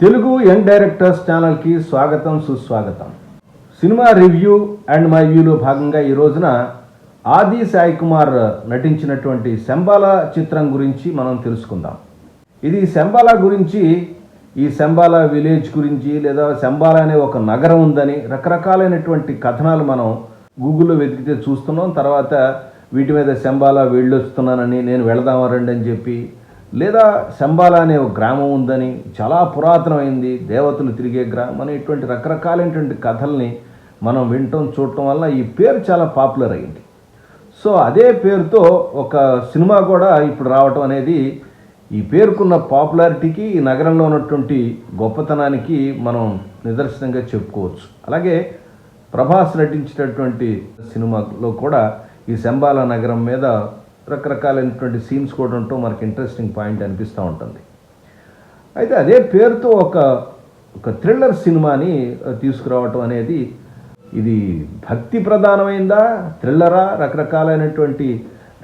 Telugu young directors ఛానల్కి స్వాగతం సుస్వాగతం. సినిమా రివ్యూ అండ్ మై వ్యూలో భాగంగా ఈ రోజున ఆది సాయి కుమార్ నటించినటువంటి శంబాల చిత్రం గురించి మనం తెలుసుకుందాం. ఇది శంబాల గురించి ఈ శంబాల విలేజ్ గురించి లేదా శంబాల అనే ఒక నగరం ఉందని రకరకాలైనటువంటి కథనాలు మనం గూగుల్లో వెతికితే చూస్తున్నాం. తర్వాత వీటి మీద శంబాల వెళ్ళొస్తున్నానని నేను వెళదామా రండి అని చెప్పి లేదా శంబాల అనే ఒక గ్రామం ఉందని చాలా పురాతనమైంది దేవతలు తిరిగే గ్రామం అని ఇటువంటి రకరకాలైనటువంటి కథల్ని మనం వినటం చూడటం వల్ల ఈ పేరు చాలా పాపులర్ అయింది సో అదే పేరుతో ఒక సినిమా కూడా ఇప్పుడు రావటం అనేది ఈ పేరుకున్న పాపులారిటీకి ఈ నగరంలో ఉన్నటువంటి గొప్పతనానికి మనం నిదర్శనంగా చెప్పుకోవచ్చు. అలాగే ప్రభాస్ నటించినటువంటి సినిమాలో కూడా ఈ శంబాల నగరం మీద రకరకాలైనటువంటి సీన్స్ కూడా ఉండటం మనకి ఇంట్రెస్టింగ్ పాయింట్ అనిపిస్తూ ఉంటుంది. అయితే అదే పేరుతో ఒక ఒక థ్రిల్లర్ సినిమాని తీసుకురావటం అనేది ఇది భక్తి ప్రధానమైందా థ్రిల్లరా రకరకాలైనటువంటి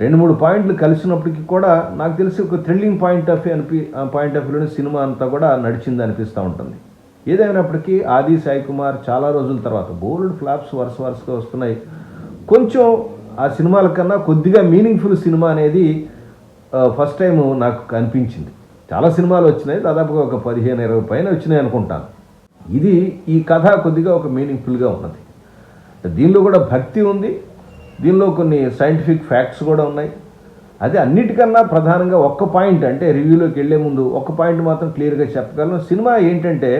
రెండు మూడు పాయింట్లు కలిసినప్పటికీ కూడా నాకు తెలిసి ఒక థ్రిల్లింగ్ పాయింట్ ఆఫ్ అనిపి పాయింట్ ఆఫ్ వ్యూలో సినిమా అంతా కూడా నడిచింది అనిపిస్తూ ఉంటుంది. ఏదైనప్పటికీ ఆది సాయి కుమార్ చాలా రోజుల తర్వాత బోల్డ్ ఫ్లాప్స్ వరుస వరుసగా వస్తున్నాయి. కొంచెం ఆ సినిమాల కన్నా కొద్దిగా మీనింగ్ఫుల్ సినిమా అనేది ఫస్ట్ టైం నాకు కనిపించింది. చాలా సినిమాలు వచ్చినాయి దాదాపుగా ఒక పదిహేను ఇరవై పైన వచ్చినాయి అనుకుంటాను. ఇది ఈ కథ కొద్దిగా ఒక మీనింగ్ఫుల్గా ఉన్నది. దీనిలో కూడా భక్తి ఉంది దీనిలో కొన్ని సైంటిఫిక్ ఫ్యాక్ట్స్ కూడా ఉన్నాయి. అదే అన్నిటికన్నా ప్రధానంగా ఒక్క పాయింట్ అంటే రివ్యూలోకి వెళ్ళే ముందు ఒక్క పాయింట్ మాత్రం క్లియర్గా చెప్పగలను. సినిమా ఏంటంటే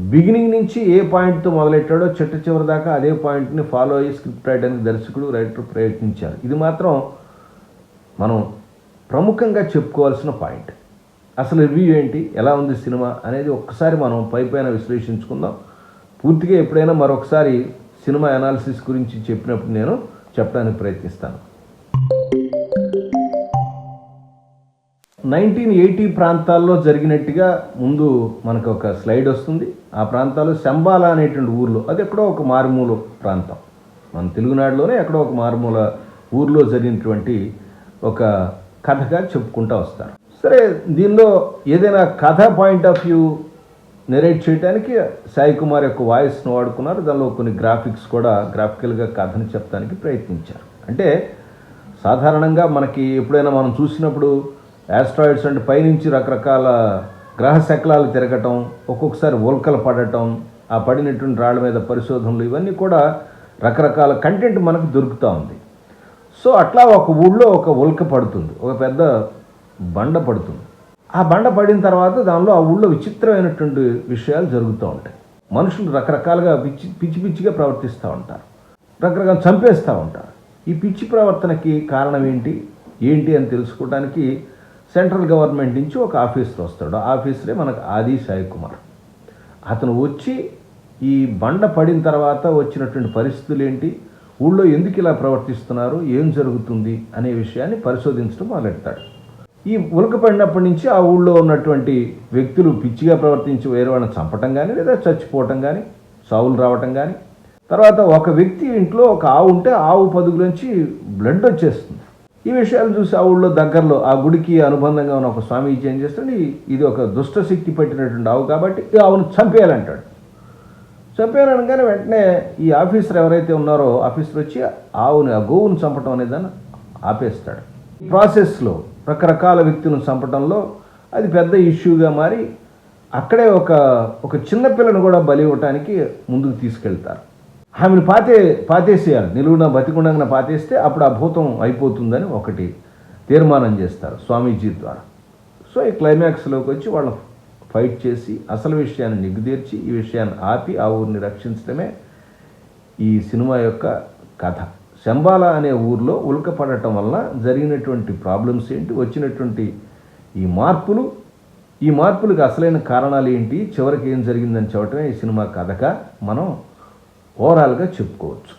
బిగినింగ్ నుంచి ఏ పాయింట్తో మొదలెట్టాడో చిట్ట చివరి దాకా అదే పాయింట్ని ఫాలో అయ్యి స్క్రిప్ట్ రాయడానికి దర్శకుడు రైటర్ ప్రయత్నించారు. ఇది మాత్రం మనం ప్రముఖంగా చెప్పుకోవాల్సిన పాయింట్. అసలు రివ్యూ ఏంటి? ఎలా ఉంది సినిమా అనేది ఒక్కసారి మనం పై పైన విశ్లేషించుకుందాం. పూర్తిగా ఎప్పుడైనా మరొకసారి సినిమా అనాలిసిస్ గురించి చెప్పినప్పుడు నేను చెప్పడానికి ప్రయత్నిస్తాను. నైన్టీన్ ఎయిటీ ప్రాంతాల్లో జరిగినట్టుగా ముందు మనకు ఒక స్లైడ్ వస్తుంది. ఆ ప్రాంతాల్లో శంబాల అనేటువంటి ఊర్లో అది ఎక్కడో ఒక మారుమూల ప్రాంతం. మన తెలుగునాడులోనే ఎక్కడో ఒక మారుమూల ఊర్లో జరిగినటువంటి ఒక కథగా చెప్పుకుంటూ వస్తారు. సరే దీనిలో ఏదైనా కథ పాయింట్ ఆఫ్ వ్యూ నెరేట్ చేయడానికి సాయి కుమార్ యొక్క వాయిస్ను వాడుకున్నారు. దానిలో కొన్ని గ్రాఫిక్స్ కూడా గ్రాఫికల్గా కథను చెప్పడానికి ప్రయత్నించారు. అంటే సాధారణంగా మనకి ఎప్పుడైనా మనం చూసినప్పుడు యాస్ట్రాయిడ్స్ అంటే పైనుంచి రకరకాల గ్రహ శకలాలు తిరగటం ఒక్కొక్కసారి ఉల్కలు పడటం ఆ పడినటువంటి రాళ్ళ మీద పరిశోధనలు ఇవన్నీ కూడా రకరకాల కంటెంట్ మనకు దొరుకుతూ ఉంది. సో అట్లా ఒక ఊళ్ళో ఒక ఉల్క పడుతుంది ఒక పెద్ద బండ పడుతుంది. ఆ బండ పడిన తర్వాత దానిలో ఆ ఊళ్ళో విచిత్రమైనటువంటి విషయాలు జరుగుతూ ఉంటాయి. మనుషులు రకరకాలుగా పిచ్చి పిచ్చి పిచ్చిగా ప్రవర్తిస్తూ ఉంటారు. రకరకాల చంపేస్తూ ఉంటారు. ఈ పిచ్చి ప్రవర్తనకి కారణం ఏంటి? ఏంటి అని తెలుసుకోవడానికి సెంట్రల్ గవర్నమెంట్ నుంచి ఒక ఆఫీసర్ వస్తాడు. ఆ ఆఫీసరే మనకు ఆది సాయి కుమార్. అతను వచ్చి ఈ బండ పడిన తర్వాత వచ్చినటువంటి పరిస్థితులు ఏంటి? ఊళ్ళో ఎందుకు ఇలా ప్రవర్తిస్తున్నారు? ఏం జరుగుతుంది? అనే విషయాన్ని పరిశోధించడం మొదలెడతాడు. ఈ ఉలక పడినప్పటి నుంచి ఆ ఊళ్ళో ఉన్నటువంటి వ్యక్తులు పిచ్చిగా ప్రవర్తించి వేరే వాళ్ళని చంపటం కానీ లేదా చచ్చిపోవటం కానీ సావులు రావటం కానీ తర్వాత ఒక వ్యక్తి ఇంట్లో ఒక ఆవు ఉంటే ఆవు పదుగు నుంచి బ్లడ్ వచ్చేస్తుంది. ఈ విషయాలు చూసి ఆ ఊళ్ళో దగ్గరలో ఆ గుడికి అనుబంధంగా ఉన్న ఒక స్వామీజీ ఏం చేస్తాడు ఇది ఒక దుష్టశక్తి పట్టినటువంటి ఆవు కాబట్టి ఈ ఆవును చంపేయాలంటాడు. చంపేయాలనగానే వెంటనే ఈ ఆఫీసర్ ఎవరైతే ఉన్నారో ఆఫీసర్ వచ్చి ఆవుని ఆ గోవును చంపటం అనేదాన్ని ఆపేస్తాడు. ఈ ప్రాసెస్లో రకరకాల వ్యక్తులను చంపడంలో అది పెద్ద ఇష్యూగా మారి అక్కడే ఒక ఒక చిన్న పిల్లను కూడా బలి ఇవ్వటానికి ముందుకు తీసుకెళ్తారు. ఆమెను పాతే పాతేసేయాలి. నిలువున బతికుండంగా పాతేస్తే అప్పుడు ఆ భూతం అయిపోతుందని ఒకటి తీర్మానం చేస్తారు స్వామీజీ ద్వారా. సో ఈ క్లైమాక్స్లోకి వచ్చి వాళ్ళు ఫైట్ చేసి అసలు విషయాన్ని నిగ్గుదీర్చి ఈ విషయాన్ని ఆపి ఆ ఊరిని రక్షించడమే ఈ సినిమా యొక్క కథ. శంబాల అనే ఊర్లో ఉల్క పడటం వలన జరిగినటువంటి ప్రాబ్లమ్స్ ఏంటి వచ్చినటువంటి ఈ మార్పులు ఈ మార్పులకు అసలైన కారణాలు ఏంటి చివరికి ఏం జరిగిందని చెప్పటమే ఈ సినిమా కథగా మనం ఓవరాల్గా చెప్పుకోవచ్చు.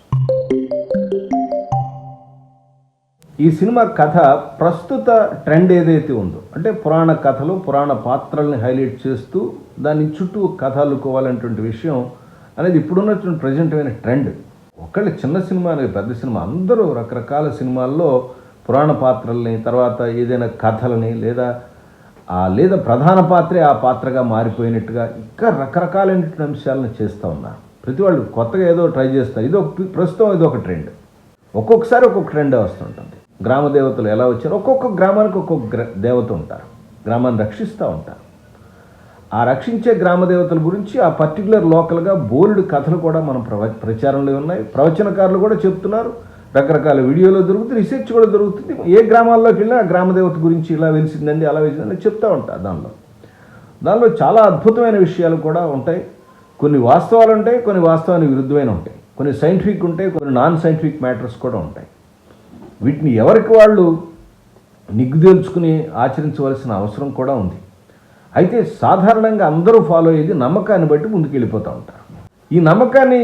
ఈ సినిమా కథ ప్రస్తుత ట్రెండ్ ఏదైతే ఉందో అంటే పురాణ కథలు పురాణ పాత్రల్ని హైలైట్ చేస్తూ దాని చుట్టూ కథ అల్లుకోవాలనేటువంటి విషయం అనేది ఇప్పుడున్నటువంటి ప్రజెంట్ అయిన ట్రెండ్. ఒకళ్ళు చిన్న సినిమా అనేది పెద్ద సినిమా అందరూ రకరకాల సినిమాల్లో పురాణ పాత్రల్ని తర్వాత ఏదైనా కథలని లేదా ఆ లేదా ప్రధాన పాత్రే ఆ పాత్రగా మారిపోయినట్టుగా ఇంకా రకరకాలైనటువంటి అంశాలను చేస్తూ ఉన్నారు. ప్రతి వాళ్ళు కొత్తగా ఏదో ట్రై చేస్తారు. ఇది ఒక ప్రస్తుతం ఇది ఒక ట్రెండ్. ఒక్కొక్కసారి ఒక్కొక్క ట్రెండ్ వస్తుంటుంది. గ్రామ దేవతలు ఎలా వచ్చారు ఒక్కొక్క గ్రామానికి ఒక్కొక్క గ్ర దేవత ఉంటారు. గ్రామాన్ని రక్షిస్తూ ఉంటారు. ఆ రక్షించే గ్రామ దేవతల గురించి ఆ పర్టికులర్ లోకల్గా బోల్డ్ కథలు కూడా మనం ప్రవ ప్రచారంలో ఉన్నాయి. ప్రవచనకారులు కూడా చెప్తున్నారు. రకరకాల వీడియోలో దొరుకుతుంది రీసెర్చ్ కూడా దొరుకుతుంది. ఏ గ్రామాల్లోకి వెళ్ళినా ఆ గ్రామ దేవత గురించి ఇలా వెలిసిందండి అలా వెలిసిందని చెప్తూ ఉంటారు దానిలో. దానిలో చాలా అద్భుతమైన విషయాలు కూడా ఉంటాయి. కొన్ని వాస్తవాలు ఉంటాయి కొన్ని వాస్తవానికి విరుద్ధమైన ఉంటాయి. కొన్ని సైంటిఫిక్ ఉంటాయి కొన్ని నాన్ సైంటిఫిక్ మ్యాటర్స్ కూడా ఉంటాయి. వీటిని ఎవరికి వాళ్ళు నిగ్గుదేల్చుకుని ఆచరించవలసిన అవసరం కూడా ఉంది. అయితే సాధారణంగా అందరూ ఫాలో అయ్యేది నమ్మకాన్ని బట్టి ముందుకు వెళ్ళిపోతూ ఉంటారు. ఈ నమ్మకాన్ని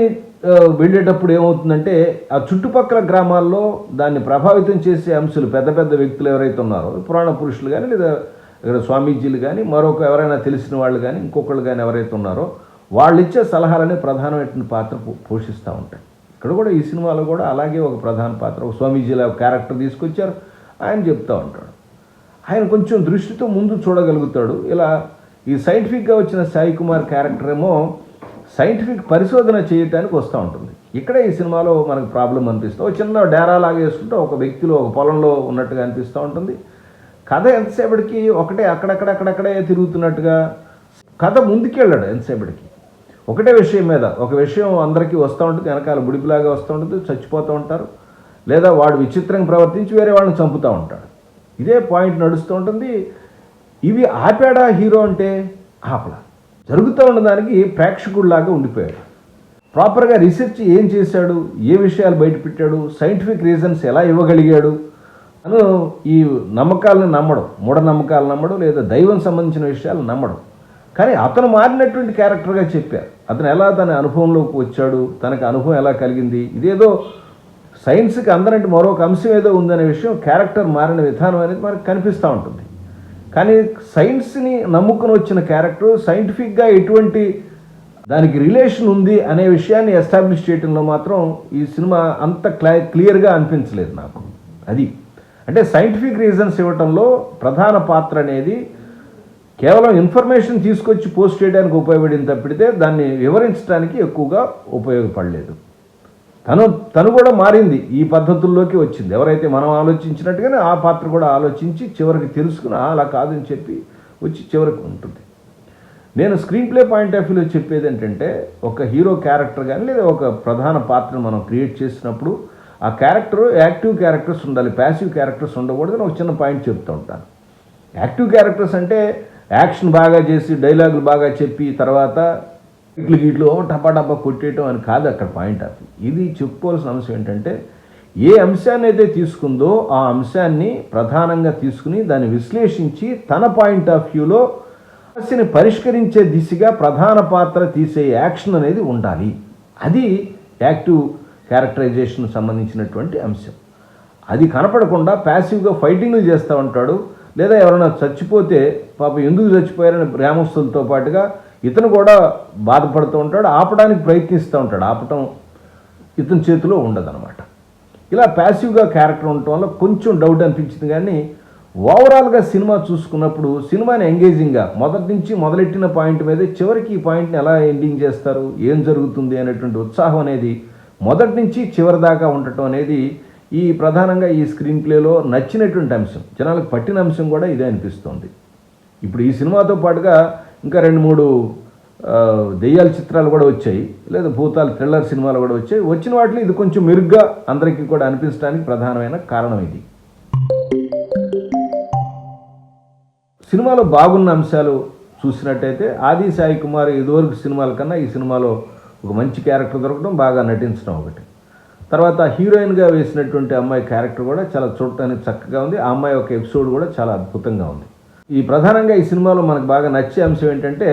వెళ్ళేటప్పుడు ఏమవుతుందంటే ఆ చుట్టుపక్కల గ్రామాల్లో దాన్ని ప్రభావితం చేసే అంశాలు పెద్ద పెద్ద వ్యక్తులు ఎవరైతే ఉన్నారో పురాణ పురుషులు కానీ లేదా ఇక్కడ స్వామీజీలు కానీ మరొక ఎవరైనా తెలిసిన వాళ్ళు కానీ ఇంకొకళ్ళు కానీ ఎవరైతే ఉన్నారో వాళ్ళు ఇచ్చే సలహాలనే ప్రధానమైన పాత్ర పోషిస్తూ ఉంటాయి. ఇక్కడ కూడా ఈ సినిమాలో కూడా అలాగే ఒక ప్రధాన పాత్ర ఒక స్వామీజీల క్యారెక్టర్ తీసుకొచ్చారు ఆయన చెప్తూ ఉంటాడు. ఆయన కొంచెం దృష్టితో ముందు చూడగలుగుతాడు. ఇలా ఈ సైంటిఫిక్గా వచ్చిన సాయి కుమార్ క్యారెక్టర్ ఏమో సైంటిఫిక్ పరిశోధన చేయటానికి వస్తూ ఉంటుంది. ఇక్కడే ఈ సినిమాలో మనకు ప్రాబ్లం అనిపిస్తుంది ఒక చిన్న డేరా లాగా వేసుకుంటే ఒక వ్యక్తిలో ఒక పొలంలో ఉన్నట్టుగా అనిపిస్తూ ఉంటుంది. కథ ఎంతసేపటికి ఒకటే అక్కడక్కడక్కడక్కడే తిరుగుతున్నట్టుగా కథ ముందుకెళ్ళాడు ఎంతసేపటికి. ఒకటే విషయం మీద. ఒక విషయం అందరికీ వస్తూ ఉంటుంది వెనకాల బుడిపిలాగా వస్తూ ఉంటుంది చచ్చిపోతూ ఉంటారు. లేదా వాడు విచిత్రంగా ప్రవర్తించి వేరే వాళ్ళని చంపుతూ ఉంటాడు. ఇదే పాయింట్ నడుస్తూ ఉంటుంది. ఇవి ఆపాడా హీరో అంటే? ఆపల. జరుగుతూ ఉన్న దానికి ప్రేక్షకుడిలాగా ఉండిపోయాడు. ప్రాపర్గా రీసెర్చ్ ఏం చేశాడు? ఏ విషయాలు బయటపెట్టాడు సైంటిఫిక్ రీజన్స్ ఎలా ఇవ్వగలిగాడు? అను ఈ నమ్మకాలను నమ్మడం మూఢనమ్మకాలు నమ్మడం లేదా దైవం సంబంధించిన విషయాలు నమ్మడం. కానీ అతను మారినటువంటి క్యారెక్టర్గా చెప్పారు. అతను ఎలా తన అనుభవంలోకి వచ్చాడు తనకు అనుభవం ఎలా కలిగింది ఇదేదో సైన్స్కి అందరంటే మరొక అంశం ఏదో ఉందనే విషయం క్యారెక్టర్ మారిన విధానం అనేది మనకు కనిపిస్తూ ఉంటుంది. కానీ సైన్స్ని నమ్ముకుని వచ్చిన క్యారెక్టర్ సైంటిఫిక్గా ఎటువంటి దానికి రిలేషన్ ఉంది అనే విషయాన్ని ఎస్టాబ్లిష్ చేయడంలో మాత్రం ఈ సినిమా అంత క్లా క్లియర్గా అనిపించలేదు నాకు. అది. అంటే సైంటిఫిక్ రీజన్స్ ఇవ్వటంలో ప్రధాన పాత్ర అనేది కేవలం ఇన్ఫర్మేషన్ తీసుకొచ్చి పోస్ట్ చేయడానికి ఉపయోగపడింది తప్పితే దాన్ని వివరించడానికి ఎక్కువగా ఉపయోగపడలేదు. తను తను కూడా మారింది ఈ పద్ధతుల్లోకి వచ్చింది. ఎవరైతే మనం ఆలోచించినట్టుగానే ఆ పాత్ర కూడా ఆలోచించి చివరికి తెలుసుకుని అలా కాదని చెప్పి వచ్చి చివరికి ఉంటుంది. నేను స్క్రీన్ ప్లే పాయింట్ ఆఫ్ వ్యూలో చెప్పేది ఏంటంటే ఒక హీరో క్యారెక్టర్ కానీ లేదా ఒక ప్రధాన పాత్రను మనం క్రియేట్ చేసినప్పుడు ఆ క్యారెక్టర్ యాక్టివ్ క్యారెక్టర్స్ ఉండాలి ప్యాసివ్ క్యారెక్టర్స్ ఉండకూడదని ఒక చిన్న పాయింట్ చెప్తూ ఉంటాను. యాక్టివ్ క్యారెక్టర్స్ అంటే యాక్షన్ బాగా చేసి డైలాగులు బాగా చెప్పి తర్వాత ఇట్లు గిట్లు ఓ టపా టపా కొట్టేయటం అని కాదు అక్కడ పాయింట్ ఆఫ్ ఇది చెప్పుకోవాల్సిన అంశం ఏంటంటే ఏ అంశాన్ని అయితే తీసుకుందో ఆ అంశాన్ని ప్రధానంగా తీసుకుని దాన్ని విశ్లేషించి తన పాయింట్ ఆఫ్ వ్యూలో సమస్యని పరిష్కరించే దిశగా ప్రధాన పాత్ర తీసే యాక్షన్ అనేది ఉండాలి. అది యాక్టివ్ క్యారెక్టరైజేషన్ సంబంధించినటువంటి అంశం. అది కనపడకుండా ప్యాసివ్గా ఫైటింగ్లు చేస్తూ ఉంటాడు. లేదా ఎవరైనా చచ్చిపోతే పాప ఎందుకు చచ్చిపోయారని గ్రామస్తులతో పాటుగా ఇతను కూడా బాధపడుతూ ఉంటాడు ఆపడానికి ప్రయత్నిస్తూ ఉంటాడు. ఆపటం ఇతని చేతిలో ఉండదన్నమాట. ఇలా ప్యాసివ్గా క్యారెక్టర్ ఉండటం వల్ల కొంచెం డౌట్ అనిపించింది కానీ ఓవరాల్గా సినిమా చూసుకున్నప్పుడు సినిమాని ఎంగేజింగ్గా మొదటి నుంచి మొదలెట్టిన పాయింట్ మీదే చివరికి ఈ పాయింట్ని ఎలా ఎండింగ్ చేస్తారు ఏం జరుగుతుంది అనేటువంటి ఉత్సాహం అనేది మొదటి నుంచి చివరి దాకా ఉండటం అనేది ఈ ప్రధానంగా ఈ స్క్రీన్ ప్లేలో నచ్చినటువంటి అంశం జనాలకు పట్టిన అంశం కూడా ఇదే అనిపిస్తుంది. ఇప్పుడు ఈ సినిమాతో పాటుగా ఇంకా రెండు మూడు దెయ్యాల చిత్రాలు కూడా వచ్చాయి లేదా భూతాలు థ్రిల్లర్ సినిమాలు కూడా వచ్చాయి. వచ్చిన వాటిలో ఇది కొంచెం మెరుగ్గా అందరికీ కూడా అనిపించడానికి ప్రధానమైన కారణం ఇది. సినిమాలో బాగున్న అంశాలు చూసినట్టయితే ఆది సాయి కుమార్ ఇదివరకు సినిమాల కన్నా ఈ సినిమాలో ఒక మంచి క్యారెక్టర్ దొరకడం బాగా నటించడం ఒకటి. తర్వాత హీరోయిన్గా వేసినటువంటి అమ్మాయి క్యారెక్టర్ కూడా చాలా చూడటానికి చక్కగా ఉంది. ఆ అమ్మాయి ఒక ఎపిసోడ్ కూడా చాలా అద్భుతంగా ఉంది. ఈ ప్రధానంగా ఈ సినిమాలో మనకు బాగా నచ్చే అంశం ఏంటంటే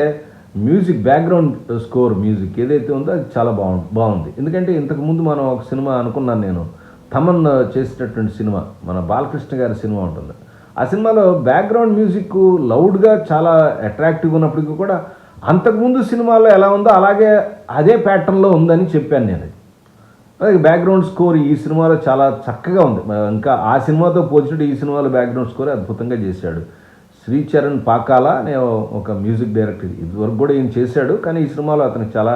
మ్యూజిక్ బ్యాక్గ్రౌండ్ స్కోర్ మ్యూజిక్ ఏదైతే ఉందో అది చాలా బాగు బాగుంది. ఎందుకంటే ఇంతకుముందు మనం ఒక సినిమా అనుకున్నాను నేను. తమన్ చేసినటువంటి సినిమా మన బాలకృష్ణ గారి సినిమా ఉంటుంది. ఆ సినిమాలో బ్యాక్గ్రౌండ్ మ్యూజిక్ లౌడ్గా చాలా అట్రాక్టివ్ ఉన్నప్పటికీ కూడా అంతకుముందు సినిమాలో ఎలా ఉందో అలాగే అదే ప్యాటర్న్లో ఉందని చెప్పాను నేను. అలాగే బ్యాక్గ్రౌండ్ స్కోర్ ఈ సినిమాలో చాలా చక్కగా ఉంది. ఇంకా ఆ సినిమాతో పోల్చినట్టు ఈ సినిమాలో బ్యాక్గ్రౌండ్ స్కోర్ అద్భుతంగా చేశాడు. శ్రీచరణ్ పాకాల అనే ఒక మ్యూజిక్ డైరెక్టర్ ఇదివరకు కూడా ఈయన చేశాడు. కానీ ఈ సినిమాలో అతనికి చాలా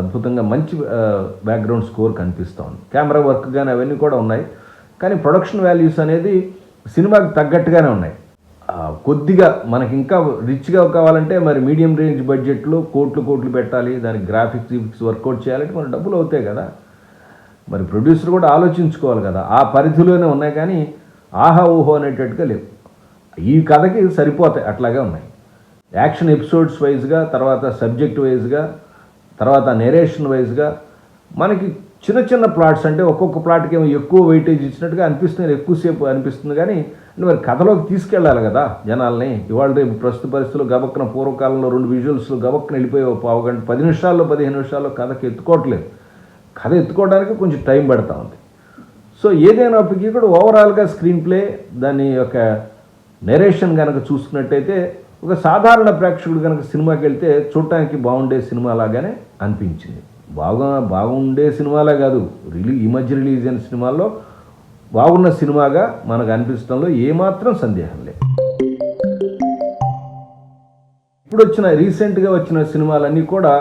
అద్భుతంగా మంచి బ్యాక్గ్రౌండ్ స్కోర్ కనిపిస్తూ ఉంది కెమెరా వర్క్ కానీ అవన్నీ కూడా ఉన్నాయి. కానీ ప్రొడక్షన్ వాల్యూస్ అనేది సినిమాకి తగ్గట్టుగానే ఉన్నాయి. కొద్దిగా మనకి ఇంకా రిచ్గా కావాలంటే మరి మీడియం రేంజ్ బడ్జెట్లో కోట్లు కోట్లు పెట్టాలి. దానికి గ్రాఫిక్స్ గిఫిక్స్ వర్కౌట్ చేయాలంటే మన డబ్బులు అవుతాయి కదా. మరి ప్రొడ్యూసర్ కూడా ఆలోచించుకోవాలి కదా. ఆ పరిధిలోనే ఉన్నాయి కానీ ఆహా ఊహో అనేటట్టుగా లేవు. ఈ కథకి సరిపోతాయి అట్లాగే ఉన్నాయి. యాక్షన్ ఎపిసోడ్స్ వైజ్గా తర్వాత సబ్జెక్ట్ వైజ్గా తర్వాత నెరేషన్ వైజ్గా మనకి చిన్న చిన్న ప్లాట్స్ అంటే ఒక్కొక్క ప్లాట్కి ఏమో ఎక్కువ వెయిటేజ్ ఇచ్చినట్టుగా అనిపిస్తుంది ఎక్కువసేపు అనిపిస్తుంది కానీ అంటే మరి కథలోకి తీసుకెళ్ళాలి కదా జనాల్ని. ఇవాళ రేపు ప్రస్తుత పరిస్థితులు గబక్కన పూర్వకాలంలో రెండు విజువల్స్ గబక్కన వెళ్ళిపోయి పావు గంట పది నిమిషాల్లో పదిహేను నిమిషాల్లో కథకి ఎత్తుకోవట్లేదు. కథ ఎత్తుకోవడానికి కొంచెం టైం పడతా ఉంది. సో ఏదైనప్పటికీ కూడా ఓవరాల్గా స్క్రీన్ ప్లే దాని యొక్క నెరేషన్ కనుక చూసుకున్నట్టయితే ఒక సాధారణ ప్రేక్షకుడు కనుక సినిమాకి వెళ్తే చూడటానికి బాగుండే సినిమా లాగానే అనిపించింది. బాగా బాగుండే సినిమాలే కాదు రిలీ ఈ మధ్య రిలీజ్ అయిన సినిమాల్లో బాగున్న సినిమాగా మనకు అనిపించడంలో ఏమాత్రం సందేహం లేదు. ఇప్పుడు వచ్చిన రీసెంట్గా వచ్చిన సినిమాలన్నీ కూడా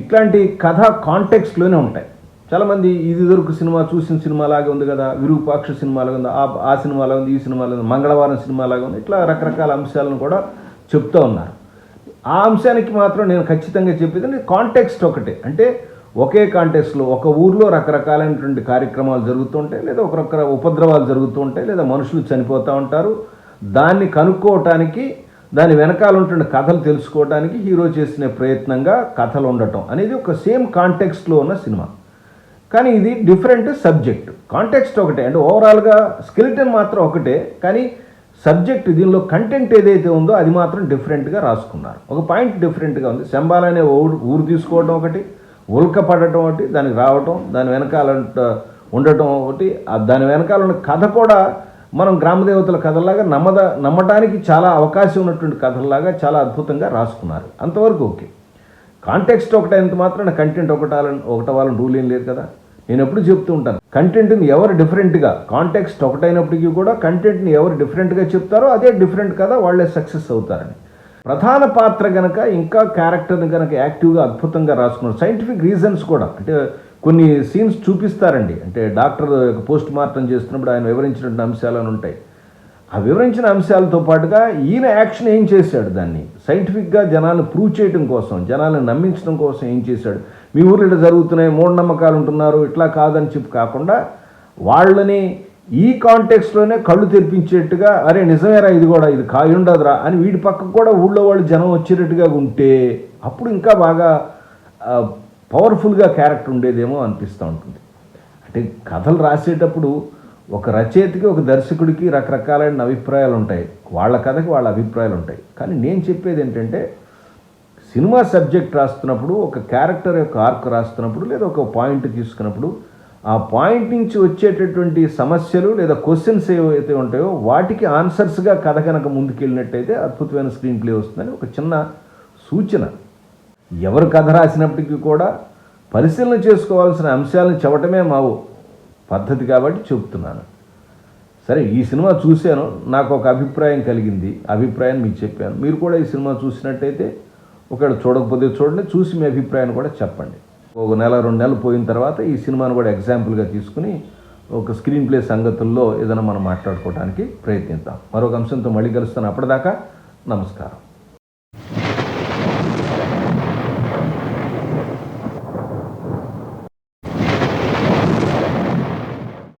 ఇట్లాంటి కథ కాంటెక్స్ట్లోనే ఉంటాయి. చాలామంది ఇది దొరుకు సినిమా చూసిన సినిమా లాగా ఉంది కదా విరూపాక్ష సినిమాలాగా ఉంది ఆ ఆ సినిమాలో ఉంది ఈ సినిమాలో ఉంది మంగళవారం సినిమాలాగా ఉంది ఇట్లా రకరకాల అంశాలను కూడా చెప్తూ ఉన్నారు. ఆ అంశానికి మాత్రం నేను ఖచ్చితంగా చెప్పేది కాంటెక్స్ట్ ఒకటే. అంటే ఒకే కాంటెక్స్ట్లో ఒక ఊర్లో రకరకాలైనటువంటి కార్యక్రమాలు జరుగుతుంటాయి లేదా ఒకరొకర ఉపద్రవాలు జరుగుతూ ఉంటాయి లేదా మనుషులు చనిపోతూ ఉంటారు. దాన్ని కనుక్కోవటానికి దాని వెనకాల ఉంటున్న కథలు తెలుసుకోవడానికి హీరో చేసిన ప్రయత్నంగా కథలు ఉండటం అనేది ఒక సేమ్ కాంటెక్స్ట్లో ఉన్న సినిమా. కానీ ఇది డిఫరెంట్ సబ్జెక్ట్. కాంటెక్స్ట్ ఒకటే అంటే ఓవరాల్గా స్కెలిటన్ మాత్రం ఒకటే కానీ సబ్జెక్ట్ దీనిలో కంటెంట్ ఏదైతే ఉందో అది మాత్రం డిఫరెంట్గా రాసుకున్నారు. ఒక పాయింట్ డిఫరెంట్గా ఉంది. శంబాల అనే ఊరు ఊరు తీసుకోవడం ఒకటి ఉల్క పడటం ఒకటి దానికి రావటం దాని వెనకాల ఉండటం ఒకటి దాని వెనకాల ఉన్న కథ కూడా మనం గ్రామదేవతల కథలాగా నమ్మద నమ్మటానికి చాలా అవకాశం ఉన్నటువంటి కథల్లాగా చాలా అద్భుతంగా రాసుకున్నారు. అంతవరకు ఓకే. కాంటెక్స్ట్ ఒకటైనంత మాత్రాన కంటెంట్ ఒకటాలని ఒకటవాలని రూల్ ఏం లేదు కదా. నేను ఎప్పుడు చెప్తూ ఉంటాను. కంటెంట్ని ఎవరు డిఫరెంట్గా కాంటెక్స్ట్ ఒకటైనప్పటికీ కూడా కంటెంట్ని ఎవరు డిఫరెంట్గా చెప్తారో అదే డిఫరెంట్ కదా వాళ్ళే సక్సెస్ అవుతారని. ప్రధాన పాత్ర గనక ఇంకా క్యారెక్టర్ని కనుక యాక్టివ్గా అద్భుతంగా రాసుకున్నారు. సైంటిఫిక్ రీజన్స్ కూడా. అంటే కొన్ని సీన్స్ చూపిస్తారండి. అంటే డాక్టర్ పోస్ట్ మార్టం చేస్తున్నప్పుడు ఆయన వివరించినటువంటి అంశాలను ఉంటాయి. ఆ వివరించిన అంశాలతో పాటుగా ఈయన యాక్షన్ ఏం చేశాడు దాన్ని? సైంటిఫిక్గా జనాలను ప్రూవ్ చేయడం కోసం జనాలను నమ్మించడం కోసం ఏం చేశాడు? మీ ఊర్లో ఇట్లా జరుగుతున్నాయి మూఢనమ్మకాలు ఉంటున్నారు ఇట్లా కాదని చెప్పి కాకుండా వాళ్ళని ఈ కాంటెక్స్లోనే కళ్ళు తెరిపించేట్టుగా అరే నిజమేరా ఇది కూడా ఇది కాయి ఉండదురా అని వీడి పక్కకు కూడా ఊళ్ళో వాళ్ళు జనం వచ్చేటట్టుగా ఉంటే అప్పుడు ఇంకా బాగా పవర్ఫుల్గా క్యారెక్టర్ ఉండేదేమో అనిపిస్తూ ఉంటుంది. అంటే కథలు రాసేటప్పుడు ఒక రచయితకి ఒక దర్శకుడికి రకరకాలైన అభిప్రాయాలు ఉంటాయి వాళ్ళ కథకి వాళ్ళ అభిప్రాయాలు ఉంటాయి కానీ నేను చెప్పేది ఏంటంటే సినిమా సబ్జెక్ట్ రాస్తున్నప్పుడు ఒక క్యారెక్టర్ యొక్క ఆర్క్ రాస్తున్నప్పుడు లేదా ఒక పాయింట్ తీసుకున్నప్పుడు ఆ పాయింట్ నుంచి వచ్చేటటువంటి సమస్యలు లేదా క్వశ్చన్స్ ఏవైతే ఉంటాయో వాటికి ఆన్సర్స్గా కథ కనుక ముందుకెళ్ళినట్టయితే అద్భుతమైన స్క్రీన్ ప్లే వస్తుందని ఒక చిన్న సూచన. ఎవరు కథ రాసినప్పటికీ కూడా పరిశీలన చేసుకోవాల్సిన అంశాలను చెప్పటమే మావు పద్ధతి కాబట్టి చెప్తున్నాను సరే ఈ సినిమా చూశాను. నాకు ఒక అభిప్రాయం కలిగింది. అభిప్రాయం మీకు చెప్పాను. మీరు కూడా ఈ సినిమా చూసినట్టయితే ఒకవేళ చూడకపోతే చూడండి. చూసి మీ అభిప్రాయాన్ని కూడా చెప్పండి. ఒక నెల రెండు నెలలు పోయిన తర్వాత ఈ సినిమాను కూడా ఎగ్జాంపుల్గా తీసుకుని ఒక స్క్రీన్ ప్లే సంగతుల్లో ఏదైనా మనం మాట్లాడుకోవడానికి ప్రయత్నిద్దాం. మరొక అంశంతో మళ్ళీ కలుస్తాను. అప్పటిదాకా నమస్కారం.